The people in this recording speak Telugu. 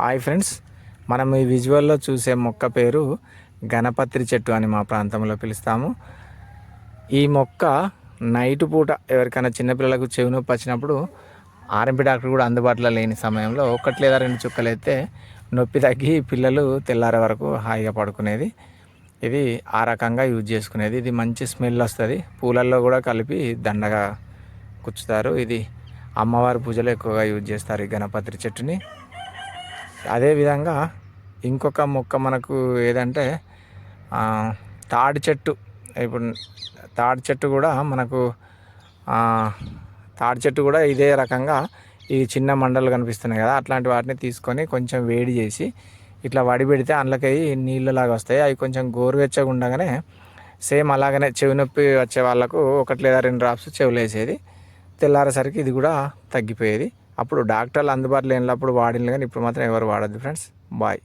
హాయ్ ఫ్రెండ్స్ మనం ఈ విజువల్లో చూసే మొక్క పేరు గణపత్రి చెట్టు అని మా ప్రాంతంలో పిలుస్తాము. ఈ మొక్క నైట్ పూట ఎవరికైనా చిన్నపిల్లలకు చెవి నొప్పి వచ్చినప్పుడు ఆర్ఎంపీ డాక్టర్ కూడా అందుబాటులో లేని సమయంలో ఒకటి లేదా రెండు చుక్కలు అయితే నొప్పి తగ్గి పిల్లలు తెల్లారే వరకు హాయిగా పడుకునేది. ఇది ఆ రకంగా యూజ్ చేసుకునేది. ఇది మంచి స్మెల్ వస్తుంది. పూలల్లో కూడా కలిపి దండగా కుచ్చుతారు ఇది అమ్మవారి పూజలో ఎక్కువగా యూజ్ చేస్తారు ఈ గణపత్రి చెట్టుని. అదేవిధంగా ఇంకొక మొక్క మనకు ఏదంటే తాడి చెట్టు. ఇప్పుడు తాడి చెట్టు కూడా మనకు తాడి చెట్టు కూడా ఇదే రకంగా ఈ చిన్న మండలు కనిపిస్తున్నాయి కదా. అట్లాంటి వాటిని తీసుకొని కొంచెం వేడి చేసి ఇట్లా వడిపెడితే అందులోకి నీళ్ళలాగా వస్తాయి. అవి కొంచెం గోరువెచ్చగా ఉండగానే సేమ్ అలాగనే చెవి నొప్పి వచ్చే వాళ్ళకు ఒకటి లేదా రెండు డ్రాప్స్ చెవులు వేసేది తెల్లారేసరికి ఇది కూడా తగ్గిపోయేది. అప్పుడు డాక్టర్లు అందుబాటులో లేనప్పుడు వాడిన కానీ ఇప్పుడు మాత్రం ఎవరు వాడద్దు ఫ్రెండ్స్. బాయ్.